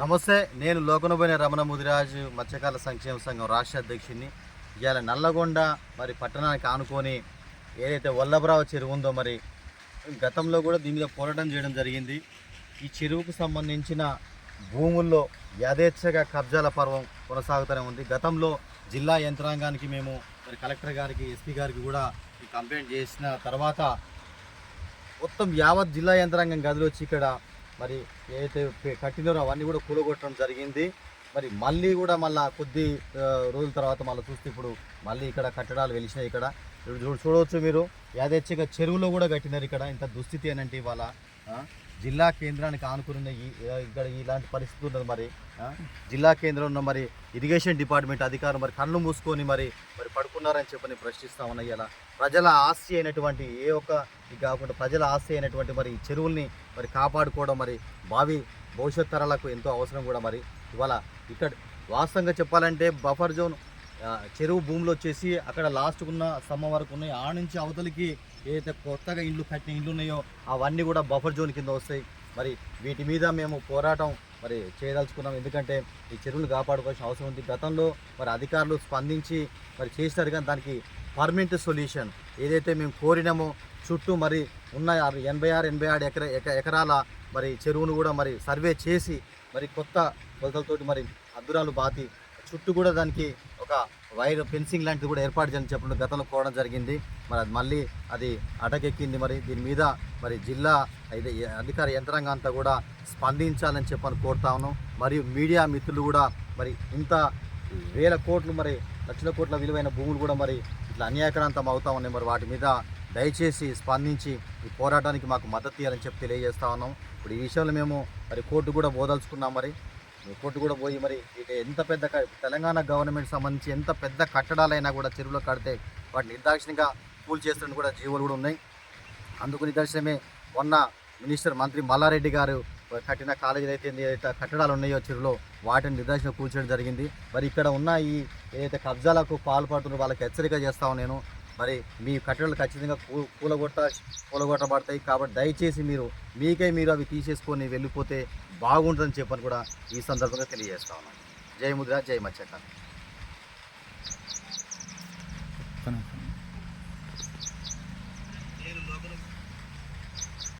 నమస్తే నేను లోకనుబోయిన రమణ ముదిరాజు మత్స్యకారుల సంక్షేమ సంఘం రాష్ట్ర అధ్యక్షుడిని. ఇవాళ నల్లగొండ మరి పట్టణానికి ఆనుకొని ఏదైతే వల్లభరావు చెరువు ఉందో మరి గతంలో కూడా దీని మీద పోరాటం చేయడం జరిగింది. ఈ చెరువుకు సంబంధించిన భూముల్లో యథేచ్ఛగా కబ్జాల పర్వం కొనసాగుతూనే ఉంది. గతంలో జిల్లా యంత్రాంగానికి మేము మరి కలెక్టర్ గారికి ఎస్పీ గారికి కూడా ఈ కంప్లైంట్ చేసిన తర్వాత మొత్తం యావత్ జిల్లా యంత్రాంగం గదిలో వచ్చి ఇక్కడ మరి ఏదైతే కట్టినారో అవన్నీ కూడా కూలగొట్టడం జరిగింది. మరి మళ్ళీ కూడా మళ్ళీ కొద్ది రోజుల తర్వాత మళ్ళీ చూస్తే ఇప్పుడు మళ్ళీ ఇక్కడ కట్టడాలు వెలిసినాయి ఇక్కడ. చూడవచ్చు మీరు. యాదేచ్ఛగా చెరువులో కూడా కట్టినారు ఇక్కడ. ఇంత దుస్థితి అనంటే ఇవాళ జిల్లా కేంద్రానికి ఆనుకున్న ఈ ఇక్కడ ఇలాంటి పరిస్థితి ఉన్నది మరి జిల్లా జిల్లా కేంద్రంలో మరి ఇరిగేషన్ డిపార్ట్మెంట్ అధికారులు మరి కళ్ళు మూసుకొని మరి మరి పడుకున్నారని చెప్పని ప్రశ్నిస్తా ఉన్నాయి ఇలా ప్రజల ఆస్తి అయినటువంటి ఏ ఒక్క కాకుండా ప్రజల ఆస్తి అయినటువంటి మరి చెరువుల్ని మరి కాపాడుకోవడం మరి భావి భవిష్యత్ తరాలకు ఎంతో అవసరం కూడా మరి. ఇవాళ ఇక్కడ వాస్తవంగా చెప్పాలంటే బఫర్ జోన్ చెరువు భూములు వచ్చేసి అక్కడ లాస్ట్కు ఉన్న స్తంభం వరకు ఉన్నాయి. ఆ నుంచి అవతలికి ఏదైతే కొత్తగా ఇండ్లు కట్టిన ఇండ్లు ఉన్నాయో అవన్నీ కూడా బఫర్ జోన్ కింద వస్తాయి. మరి వీటి మీద మేము పోరాటం మరి చేయదలుచుకున్నాం. ఎందుకంటే ఈ చెరువులు కాపాడుకోవాల్సిన అవసరం ఉంది. గతంలో మరి అధికారులు స్పందించి మరి చేసినారు కానీ దానికి పర్మనెంట్ సొల్యూషన్ ఏదైతే మేము కోరినామో చుట్టూ మరి ఉన్న ఆరు- ఎనభై ఆరు ఎనభై ఆరు ఎకర ఎకరాల మరి చెరువును కూడా మరి సర్వే చేసి మరి కొత్త కొలతలతోటి మరి అద్దురాలు బాతి చుట్టూ కూడా దానికి ఒక వైర్ ఫెన్సింగ్ లాంటిది కూడా ఏర్పాటు చేయాలని చెప్పడం గతంలో కోవడం జరిగింది. మరి అది మళ్ళీ అది అటకెక్కింది మరి. దీని మీద మరి జిల్లా ఇది అధికార యంత్రాంగం అంతా కూడా స్పందించాలని చెప్పని కోరుతా ఉన్నాం. మరియు మీడియా మిత్రులు కూడా మరి ఇంత వేల కోట్లు మరి లక్షల కోట్ల విలువైన భూములు కూడా మరి ఇట్లా అన్యాయకరాంతం అవుతా ఉన్నాయి. మరి వాటి మీద దయచేసి స్పందించి ఈ పోరాటానికి మాకు మద్దతు ఇవ్వాలని చెప్పి తెలియజేస్తా ఉన్నాం. ఇప్పుడు ఈ విషయంలో మేము మరి కోర్టు కూడా బోదలుచుకున్నాం మరి. కొట్టు కూడా పోయి మరి ఇక ఎంత పెద్ద తెలంగాణ గవర్నమెంట్ సంబంధించి ఎంత పెద్ద కట్టడాలైనా కూడా చెరువులో కడితే వాటిని నిర్దాక్షిణ్యంగా కూల్ చేస్తున్న కూడా జీవోలు కూడా ఉన్నాయి. అందుకు నిదర్శనమే మొన్న మినిస్టర్ మంత్రి మల్లారెడ్డి గారు కట్టిన కాలేజీలు అయితే ఏదైతే కట్టడాలు ఉన్నాయో చెరువులో వాటిని నిదర్శనం కూల్చడం జరిగింది. మరి ఇక్కడ ఉన్న ఈ ఏదైతే కబ్జాలకు పాల్పడుతున్న వాళ్ళకి హెచ్చరిక చేస్తాను నేను మరి మీ కట్టడాలు ఖచ్చితంగా కూ కూలగొట్ట కూలగొట్టబడతాయి. కాబట్టి దయచేసి మీరు మీకే మీరు అవి తీసేసుకొని వెళ్ళిపోతే బాగుంటుందని చెప్పని కూడా ఈ సందర్భంగా తెలియజేస్తా ఉన్నాను. జై ముద్ర జై మత్స్యకారు.